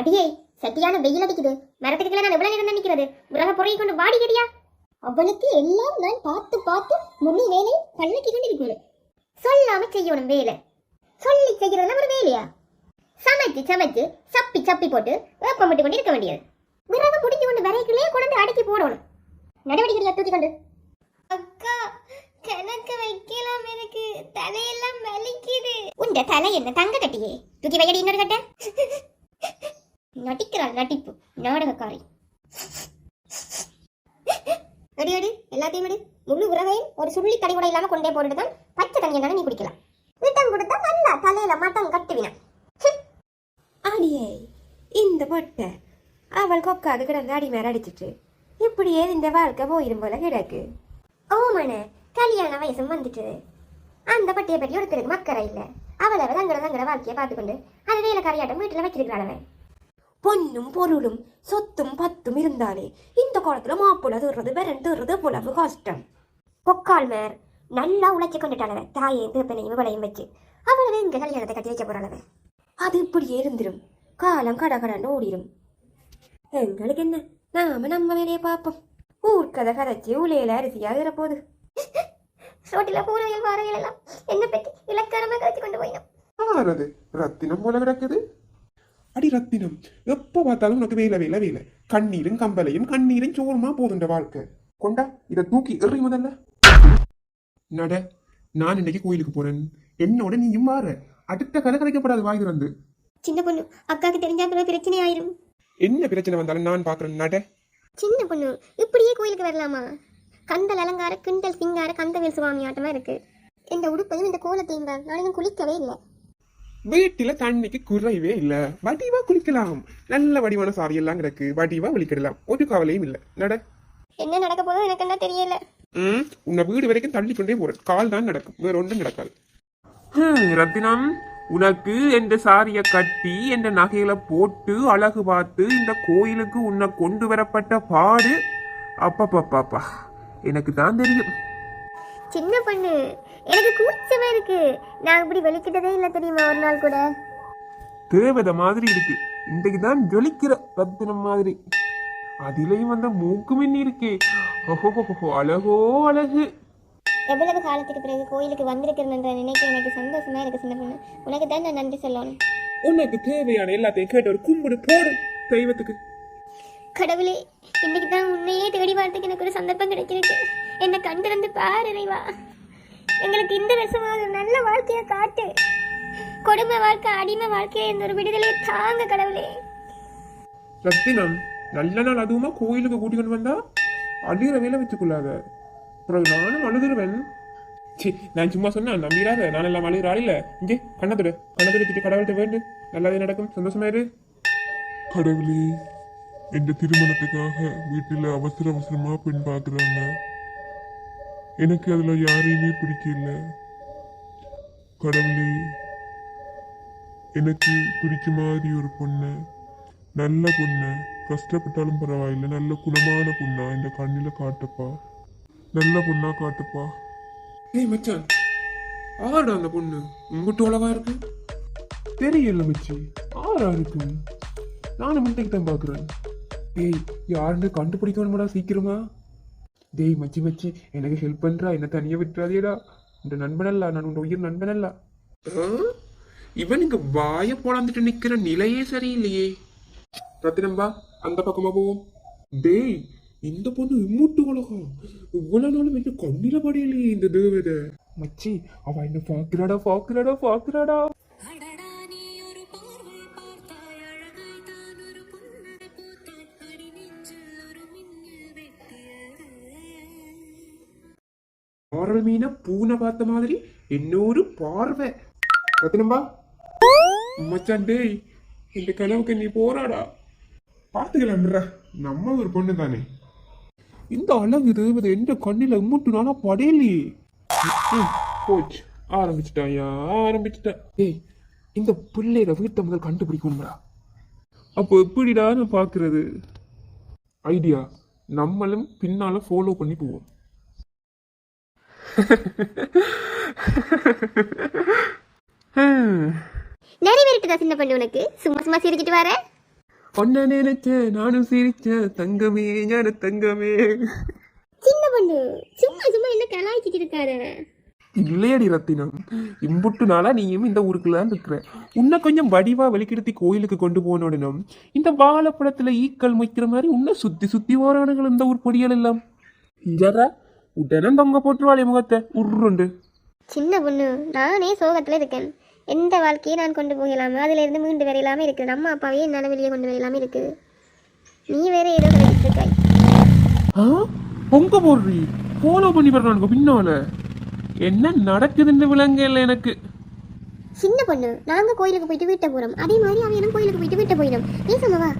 அடியே சட்டியான வெயில் அடிக்குது. மரத்துக்கு கீழே நான் எவ்வளவு நேரம் நிக்கிறது விறக பொறையை கொண்டு வாடி கடியா. அவளுக்கு எல்லாம் நான் பார்த்து பார்த்து முழு வேலையும் பள்ளக்கி கொண்டு இருக்கிறேன் சொல்லாம செய்யணும் வேலை. சொல்லி செய்யறதுல ஒரு வேலையா? சமைச்சு சமைச்சு சப்பி சப்பி போட்டு வேப்பம் விட்டு கொண்டு இருக்க வேண்டியது. விறகு பிடிச்சு கொண்டு விறகுலயே கொண்டு அடுக்கி போடணும். நடவடிக்கை தூக்கி கொண்டு. அக்கா கணக்கு வைக்கலாம் எனக்கு. தலையெல்லாம் வலிக்குது. உண்ட தலை என்ன தங்க கட்டியே? தூக்கி வையடி இன்னொரு கட்ட. நடிக்கிறாள் நடிப்பு நாடகக்காரி. அடி அடி எல்லாத்தையும் விடு. முழு உறவையும் ஒரு சுள்ளி தடி கூட இல்லாம கொண்டே போட்டுட்டு தான் பச்சை தண்ணி தானே நீ குடிக்கலாம். விட்டம் கொடுத்தா நல்லா தலையில மட்டம் கட்டுவினா. அடியே இந்த பொட்டை. அவள் கொக்காது கிடந்து அடி மேல அடிச்சிட்டு. இப்படியே இந்த வாழ்க்கை போயிரும் போல கிடக்கு. ஓமன கல்யாண வயசும் வந்துட்டு. அந்த பட்டியை பற்றி ஒருத்தருக்கு மக்கறை இல்ல. அவளை தங்கட தங்கட வாழ்க்கையை பார்த்துக்கொண்டு அது வேலை கரையாட்டம் வீட்டுல வச்சிருக்கிறாள் அவன். பொன்னும் பொருளும் சொத்தும் பத்தும் இருந்தாலே இந்த காலத்துல மாப்பிள்ள தீர்றது வெறன் தீர்றது புலவு கஷ்டம். பொக்கால் மேர் நல்லா உழைச்சி கொண்டுட்டாளவ தாயையும் பேப்பனையும் விளையும் வச்சு. அவளவே இங்க கல்யாணத்தை கட்டி வைக்க போறாளவ. அது இப்படியே இருந்துரும். காலம் கட கடன்னு ஓடிடும் எங்களுக்கு என்ன? நாம நம்ம வேலையை பார்ப்போம். ஊர்க்கதை கதைச்சி உலையில அரிசியாக போகுது ரோட்டில பூனைகள் பாறைகள் எல்லாம் என்ன பற்றி இலக்காரமா கதைச்சு கொண்டு போயிடும் ரத்தினம் போல கிடக்குது. அடி ரத்தினம். எப்ப பார்த்தாலும் உனக்கு வேலை வேலை வேலை. கண்ணீரும் கம்பலையும் கண்ணீரும் சோறுமா போதுன்ற வாழ்க்கை. கொண்டா இதை தூக்கி எறி முதல்ல. நட நான் இன்னைக்கு கோயிலுக்கு போறேன். என்னோட நீயும் வார. அடுத்த கதை கதைக்கப்படாது வாய் திறந்து. சின்ன பொண்ணு அக்காக்கு தெரிஞ்சா பிறகு பிரச்சனை ஆயிரும். என்ன பிரச்சனை வந்தாலும் நான் பாக்குறேன் நட. சின்ன பொண்ணு இப்படியே கோயிலுக்கு வரலாமா? கந்தல் அலங்கார கிண்டல் சிங்கார கந்தவேல் சுவாமி ஆட்டமா இருக்கு. இந்த உடுப்பையும் இந்த கோலத்தையும் இன்னும் குளிக்கவே இல்லை. வீட்டுல தண்ணிக்கு குறைவே இல்ல. வடிவா குளிக்கலாம். நல்ல வடிவான சாரி எல்லாம் கிடக்கு. வடிவா குளிக்கிடலாம் ஒரு கவலையும் இல்ல. நட. என்ன நடக்க போதோ எனக்கு என்ன தெரியல. ம் உன்னை வீடு வரைக்கும் தள்ளி கொண்டே போறேன். கால் தான் நடக்கும். வேற ஒன்றும் நடக்காது. ரத்தினம் உனக்கு எந்த சாரிய கட்டி எந்த நகையில போட்டு அழகு பார்த்து இந்த கோயிலுக்கு உன்னை கொண்டு வரப்பட்ட பாடு அப்பப்பப்பாப்பா. எனக்கு தான் தெரியும். சின்ன பொண்ணு. எனக்கு கூச்சமா இருக்கு. நான் இப்படி வெளிக்கிட்டதே இல்லை தெரியுமா ஒரு நாள் கூட? தேவதை மாதிரி இருக்கு. இன்றைக்கு தான் ஜொலிக்கிற ரத்தினம் மாதிரி. அதிலையும் வந்த மூக்கு மின்னி இருக்கே. ஓஹோ அழகோ அழகு. எவ்வளவு காலத்துக்கு பிறகு கோயிலுக்கு வந்திருக்கிறேன்ற நினைக்க எனக்கு சந்தோஷமா இருக்கு சின்ன பொண்ணு. உனக்கு தான் நான் நன்றி சொல்லணும். உனக்கு தேவையான எல்லாத்தையும் கேட்டு ஒரு கும்பிடு போடு தெய்வத்துக்கு. கடவுளே இன்னைக்கு தான் உன்னையே தேடி பார்த்துக்கு எனக்கு ஒரு சந்தர்ப்பம் கிடைச்சிருக்கு. என்னை கண்டு வந்து பாரு இறைவா. எங்களுக்கு இந்த வருஷமாக ஒரு நல்ல வாழ்க்கையை காட்டு. கொடுமை வாழ்க்கை அடிமை வாழ்க்கையை இந்த ஒரு விடுதலையை தாங்க கடவுளே. ரத்தினம் நல்ல நாள் அதுவுமா கோயிலுக்கு கூட்டிக்கொண்டு வந்தா? அழுகிற வேலை வச்சுக்கொள்ளாத. அப்புறம் நானும் அழுதுருவேன். சி நான் சும்மா சொன்னேன் நம்பிடாத. நான் எல்லாம் அழுகிற இல்ல. இங்கே கண்ணத்துடு கண்ணத்துடு திட்டு கடவுள்கிட்ட வேண்டு. நல்லதே நடக்கும். சந்தோஷமா இரு. கடவுளே எந்த திருமணத்துக்காக வீட்டில் அவசர அவசரமா பெண் பார்க்குறாங்க. எனக்கு அதில் யாரையுமே பிடிக்கல. கடவுளே எனக்கு பிடிச்ச மாதிரி ஒரு பொண்ணு நல்ல பொண்ணு கஷ்டப்பட்டாலும் பரவாயில்ல நல்ல குணமான பொண்ணா இந்த கண்ணில காட்டுப்பா. நல்ல பொண்ணா காட்டுப்பா. ஏய் மச்சான் ஆடா அந்த பொண்ணு. உங்ககிட்ட உலகா இருக்கு? தெரியல மச்சி. ஆறா இருக்கு. நானும் முன்னைக்கு தான் பாக்குறேன் ஏய் யாருன்னு கண்டுபிடிக்கணுமாடா சீக்கிரமா? டேய் மச்சி மச்சி எனக்கு ஹெல்ப் பண்றா. என்ன தனியா விட்டுறாதேடா. இந்த நண்பனல்ல நான் உன் உயிர் நண்பனல்ல. இவன் இங்க வாய பொழந்துட்டு நிக்கிற நிலையே சரியில்லையே. ரத்தினம்பா அந்த பக்கமா போவோம். டேய் இந்த பொண்ணு இம்மூட்டு உலகம். இவ்வளவு நாளும் என்ன கண்ணில படையலையே இந்த தேவதை. மச்சி அவ என்ன பாக்குறாடா பாக்குறாடா பாக்குறாடா பார்வை மீன பூனை பார்த்த மாதிரி இன்னொரு பார்வை. ரத்தினம்பா மச்சான் டேய் இந்த கனவுக்கு நீ போறாடா. பார்த்துக்கலாம்டா நம்ம ஒரு பொண்ணு தானே. இந்த அழகு தேவதை எந்த கண்ணில இம்முட்டு நாளா படையலையே போச்சு. ஆரம்பிச்சிட்டாயா ஆரம்பிச்சிட்டா ஏய் இந்த பிள்ளையில வீட்டை முதல் கண்டுபிடிக்கணும்டா அப்போ எப்படிடா நான் பார்க்கிறது? ஐடியா நம்மளும் பின்னால ஃபாலோ பண்ணி போவோம். நிறைவேறிட்டுதா சின்ன பொண்ணு உனக்கு. சும்மா சும்மா சிரிச்சிட்டு வர. பொண்ண நினைச்சேன் நானும் சிரிச்சேன் தங்கமே ஞான தங்கமே. சின்ன பொண்ணு சும்மா சும்மா என்ன கலாய்ச்சிட்டு இருக்காரு இல்லையடி ரத்தினம். இம்புட்டு நாளா நீயும் இந்த ஊருக்குள்ள தான் இருக்கிற. உன்னை கொஞ்சம் வடிவா வெளிக்கிடுத்தி கோயிலுக்கு கொண்டு போனோடனும் இந்த வாழைப்பழத்துல ஈக்கள் மொய்க்கிற மாதிரி உன்னை சுத்தி சுத்தி ஓரானுங்கள் இந்த ஊர் பொடிகள் எல்லாம். ஜரா உடனே தொங்க போட்டுருவாளே முகத்தை. உருண்டு. சின்ன பொண்ணு நானே சோகத்துல இருக்கேன். எந்த வாழ்க்கையை நான் கொண்டு போகலாமா அதுல இருந்து மீண்டு வரையிலாம இருக்குது. நம்ம அப்பாவையே என்னால் வெளியே கொண்டு வரையிலாம இருக்குது. நீ வேற ஏதோ இருக்காய். ஆ? பொங்க போடுறி. ஃபாலோ பண்ணி வர்றானுங்க பின்னால என்ன நடக்குதுன்னு விளங்கல எனக்கு. சின்ன பொண்ணு நாங்க கோயிலுக்கு போயிட்டு வீட்டை போறோம். அதே மாதிரி அவனும் கோயிலுக்கு போயிட்டு வீட்டை போயிடும். பேசாமவா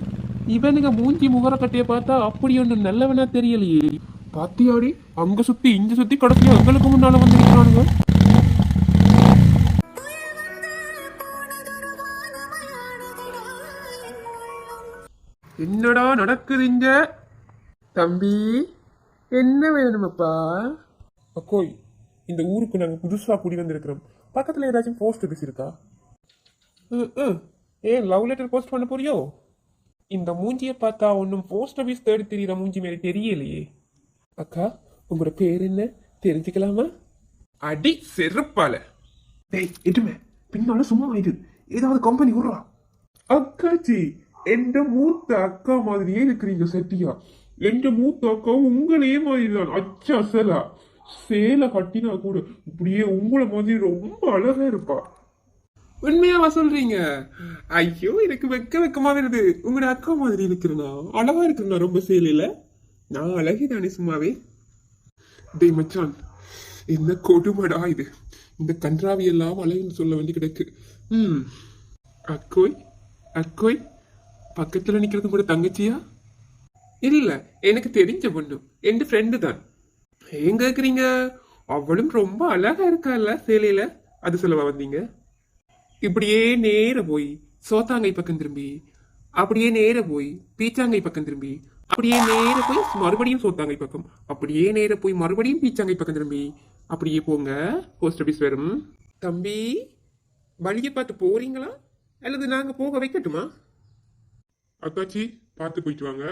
இவனுங்க மூஞ்சி முகரக்கட்டைய பார்த்தா அப்படி ஒன்று நல்லவனா தெரியலையே. பாத்தியாடி? அங்க சுத்தி இங்க சுத்தி கடைசியா எங்களுக்கு முன்னால வந்து நிற்கிறானுங்க என்னடா நடக்குது இங்க? தம்பி என்ன வேணுமப்பா? அக்கோய் இந்த ஊருக்கு நாங்க புதுசா குடி வந்திருக்கிறோம். பக்கத்துல ஏதாச்சும் போஸ்ட் ஆஃபீஸ் இருக்கா? ம், ஏன் லவ் லெட்டர் போஸ்ட் பண்ண போறியோ? இந்த மூஞ்சியை பார்த்தா ஒன்றும் போஸ்ட் ஆஃபீஸ் தேடி தெரியுற மூஞ்சி மாதிரி தெரியலையே. அக்கா உங்களோட பேர் என்ன? தெரிஞ்சுக்கலாமா? அடி செருப்பால. டேய் எட்டுமே பின்னால சும்மா ஆயிடு ஏதாவது கம்பெனி விடுறா. அக்காச்சி எந்த மூத்த அக்கா மாதிரியே இருக்கிறீங்க சட்டியா? எந்த மூத்த அக்கா உங்களையே மாதிரி தான். அச்சா சேலா சேலை கட்டினா கூட இப்படியே உங்களை மாதிரி ரொம்ப அழகா இருப்பா. உண்மையாவா சொல்றீங்க? ஐயோ எனக்கு வெக்க வெக்கமா வருது. உங்களோட அக்கா மாதிரி இருக்கிறனா? அழகா இருக்கிறனா ரொம்ப சேலையில? நான் அழகிதானே சும்மாவே? டேய் மச்சான் என்ன கொடுமடா இது? இந்த கன்றாவி எல்லாம் அழகுன்னு சொல்ல வேண்டி கிடக்கு. ம் அக்கோய் அக்கோய் பக்கத்தில் நிற்கிறது கூட தங்கச்சியா? இல்லை எனக்கு தெரிஞ்ச பொண்ணு என் ஃப்ரெண்டு தான். ஏன் கேட்குறீங்க அவளும் ரொம்ப அழகா இருக்கால சேலையில? அது சொல்லவா வந்தீங்க? இப்படியே நேர போய் சோத்தாங்கை பக்கம் திரும்பி அப்படியே நேர போய் பீச்சாங்கை பக்கம் திரும்பி அப்படியே நேர போய் மறுபடியும் சோத்தாங்கை பக்கம். அப்படியே நேர போய் மறுபடியும் பீச்சாங்கை பக்கம் திரும்பி. அப்படியே போங்க போஸ்ட் ஆபீஸ் வரும். தம்பி வழியை பார்த்து போறீங்களா? அல்லது நாங்க போக வைக்கட்டுமா? அத்தாச்சி பார்த்து போயிட்டு வாங்க.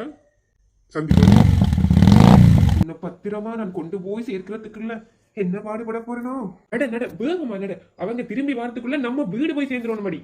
சந்திப்போம். உன்னை பத்திரமா நான் கொண்டு போய் சேர்க்கிறதுக்குள்ள என்ன பாடுபட போறனோ? நட நட வேகமா நட அவங்க திரும்பி வரதுக்குள்ள நம்ம வீடு போய் சேர்ந்துடணும் மடி.